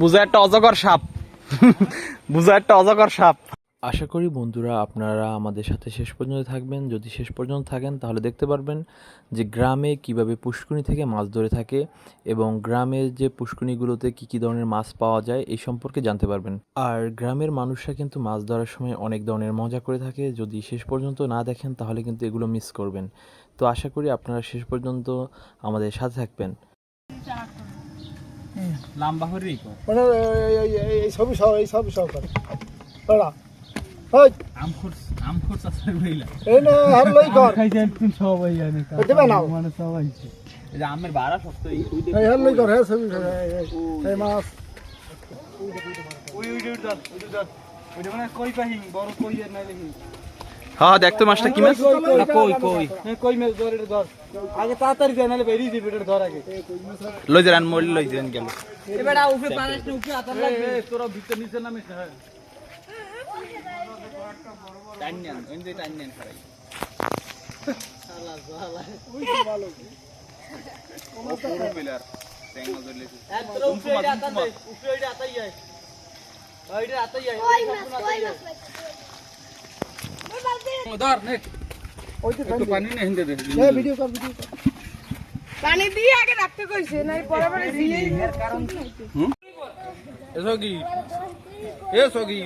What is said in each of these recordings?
বুঝা একটা অজগর সাপ। বুঝা একটা অজগর সাপ। আশা করি বন্ধুরা আপনারা আমাদের সাথে শেষ পর্যন্ত থাকবেন। যদি শেষ পর্যন্ত থাকেন, তাহলে দেখতে পারবেন যে গ্রামে কীভাবে পুষ্কুনি থেকে মাছ ধরে থাকে এবং গ্রামের যে পুষ্কুনিগুলোতে কী কী ধরনের মাছ পাওয়া যায়, এই সম্পর্কে জানতে পারবেন। আর গ্রামের মানুষরা কিন্তু মাছ ধরার সময় অনেক ধরনের মজা করে থাকে। যদি শেষ পর্যন্ত না দেখেন, তাহলে কিন্তু এগুলো মিস করবেন। তো আশা করি আপনারা শেষ পর্যন্ত আমাদের সাথে থাকবেন। লাম্বা হরি কর মানে এই- সবই সহ এই সবই সহ করে বেড়া ওই আম খুরস আম খুরস আছে বইলা এই না হার লই কর খাইছে একদিন সবাই জানে দেবে না মানে সবাই এই যে আমের বাড়া শক্ত এই ওই এই হার লই কর হ্যাঁ সবই এই- এই- এই মাছ ওই ওই ওই ধর ওই ধর ওইটা মানে কই পাহিং বড় কই আর নাই হ্যাঁ দেখতো মাছটা কি মাছ? কই কই? হ্যাঁ কই মেল ধর এটা ধর। আগে তাড়াতাড়ি যায় নালে বেরিয়ে যাবে এটা ধর আগে। লই যান মরি লই যান গেল। এবারে উপরে পানিস না উপরে আতার লাগবে। তোরা ভিতর নিচে নামিস না টাইনিয়ান ওই যে টাইনিয়ান খাই। পুরো পিলার ট্যাং নজর লেছে তোরা উপরে আতার উপরে আতাই যায় ওইটা আতাই যায় ওই যে একটু পানি না হিন্দে দে হ্যাঁ ভিডিও কর ভিডিও কর। পানি দিয়ে আগে রাখতে কইছে নাই পরে পরে দিয়ে এসো কি? এ সগি।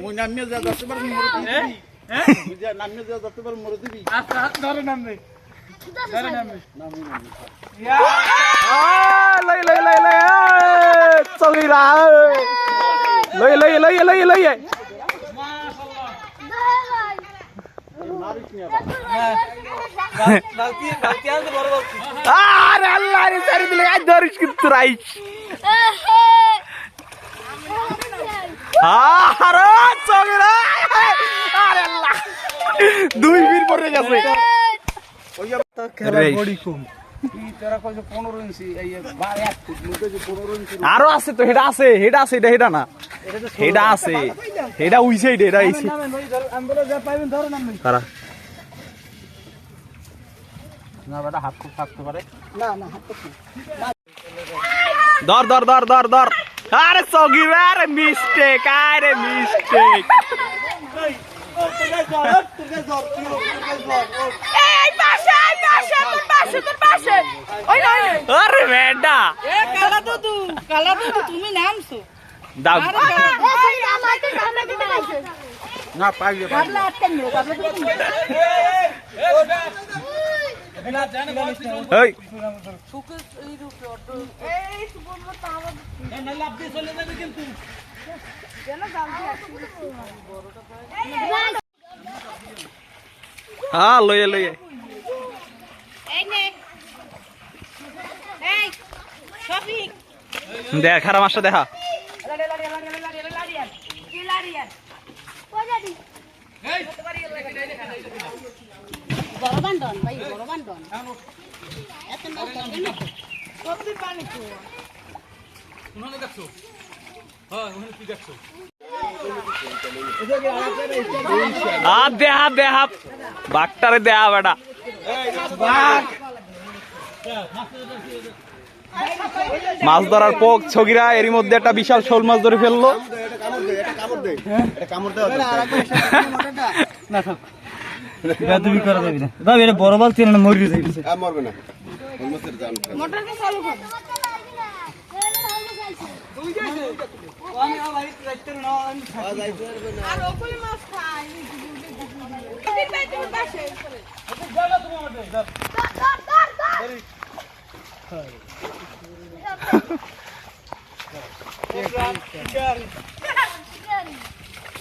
মুই নামিয়ে যা যাতে পার মরে দিবি। হ্যাঁ? মুই যা নামিয়ে যা যাতে পার মরে দিবি। আস্তে হাত ধরে নামবে। ধরে নামবে। লই লই লই লই চলিরা লই লই লই লই লই বালতি বালতি আনতে বড় বালতি আরে আল্লাহ রে সারি দিলে আজ ধরিস কিন্তু রাইস আরে চলিরা আরে আল্লাহ দুই বীর পড়ে গেছে খেলা রেস। বড়ি কম তোরা কইছে 15 ইঞ্চি এই বার এক ফুট মুখে যে 15 ইঞ্চি আরও আছে তো হেডা আছে হেডা আছে এটা হেডা না হেডা আছে হেডা উইছে এটা হেডা আইছে নামেন ভাই ধর আমরা যা পাইবেন ধরে নামেন কারা না বেটা হাত খুব। থাকতে পারে ধর ধর ধর ধর ধর। আরে সগির আরে মিস্টেক আরে মিস্টেক এই পাশে এই পাশে তোর পাশে তোর পাশে। ওই না না। আরে কালা তুমি নামছো। না কাবলা আটকে নিও কাবলা দুদু এই এই সুবন মত আমার না লাভ দিয়ে চলে যাবে কিন্তু কেন জানতে হ্যাঁ লইয়ে লইয়ে। এই নে। এই। শফিক। দেখ খারাপ মাছটা দেখা। বড় বান্ডন ভাই বড় বান্ডন এত না কত পানি তো। শুনো দেখছ? হ্যাঁ ওখানে কি দেখছ? আ দেহা দেহা বাঘটারে দেহা বেটা। মাছ ধরার পোক ছগিরা এরই মধ্যে একটা বিশাল শোল মাছ ধরে ফেলল। বেদবি করা যাবে না। দাবি এটা বড় বালতি না। মরি যাবে মোটর কে চালু কর। আর ওখানে মাছ খাই দিন ভাই তুমি পাশে।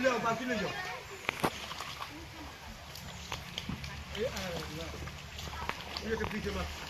બાકી લેજો બાકી લેજો એ આ એ કે પીછે બસ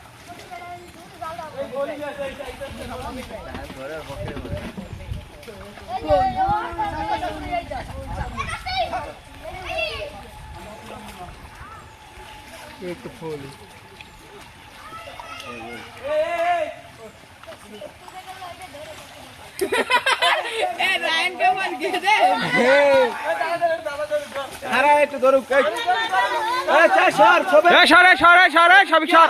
এ সরে সরে সরে সবই সর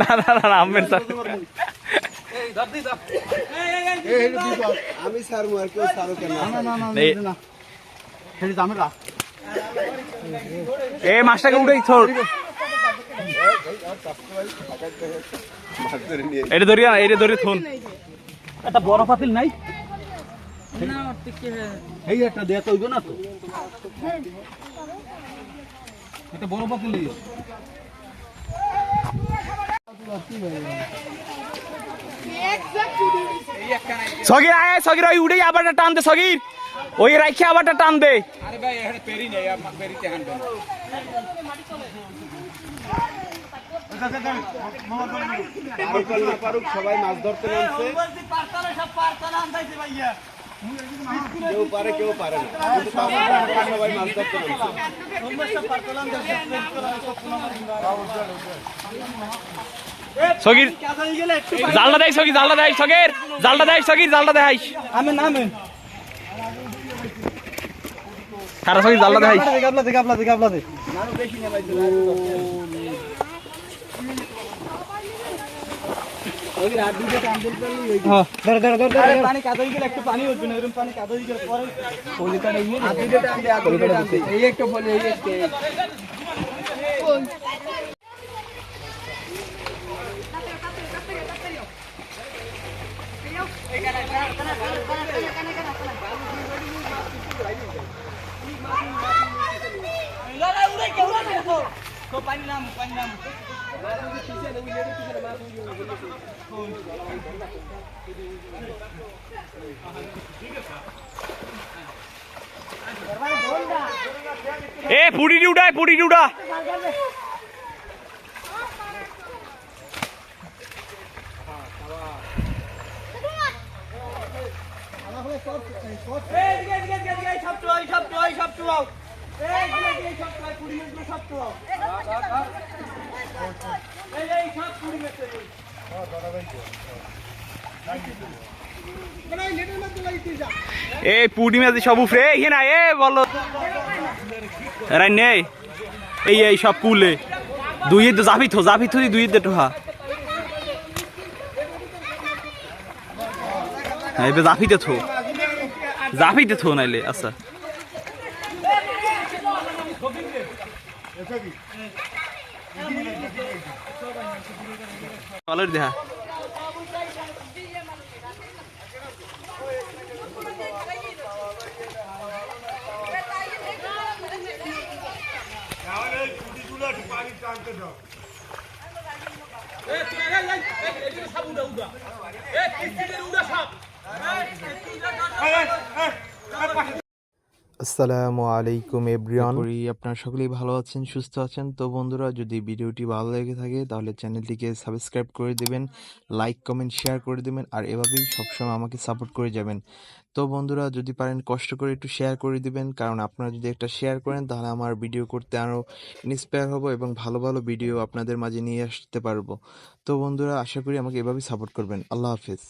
না না না না, আমের স্যার আমি সারমু আর কেউ সারো কেন এই- এ মাছটাকে উঠে ছড় এটা ধরিয়া এটা ধরে থুন। একটা বড় পাতিল নাই? এই একটা দেয়া তৈব না তো? একটা বড় পাতিল সগির আয় সগির ওই উঠে আবার টান দে সগির। ওই রাখি আবার টান দে আরে ভাই পেরি নেই পেরিতে হাঁটবেন সবাই মাছ ধরতে জালটা সগির জালটা দেয় সগির জালটা দেয় সগির জালটা দেয় আমি নামে জালটা দেয় গাবলা দে গাবলা দে গাবলা দে কাদা গেলে একটু পানি উঠবে পাইলাম পাইলাম এ পুরি উঠায় পুরি উঠা। সব সব সব সব সব নাম পানি নাম এ পুটি উঠায় পুটি উঠা এ পুডি মাছ সব উফরে এখানে এ বলো। নেই। এই এই সব পুলে দুই তো জাফি থো জাফি থুই দুই টোহা হ্যাঁ জাফিতে থো। জাফিতে থো নাইলে আচ্ছা। कलर दिया ए तू आ जा ए ए सब उड़ा उड़ा ए किस चीज़ उड़ा আসসালামু আলাইকুম এভরিওয়ান। করি আপনারা সকলেই ভালো আছেন সুস্থ আছেন। তো বন্ধুরা যদি ভিডিওটি ভালো লেগে থাকে তাহলে চ্যানেলটিকে সাবস্ক্রাইব করে দেবেন লাইক কমেন্ট শেয়ার করে দেবেন আর এভাবেই সবসময় আমাকে সাপোর্ট করে যাবেন। তো বন্ধুরা যদি পারেন কষ্ট করে একটু শেয়ার করে দিবেন কারণ আপনারা যদি একটা শেয়ার করেন তাহলে আমার ভিডিও করতে আরও ইন্সপায়ার হব এবং ভালো ভালো ভিডিও আপনাদের মাঝে নিয়ে আসতে পারব। তো বন্ধুরা আশা করি আমাকে এভাবেই সাপোর্ট করবেন। আল্লাহ হাফেজ।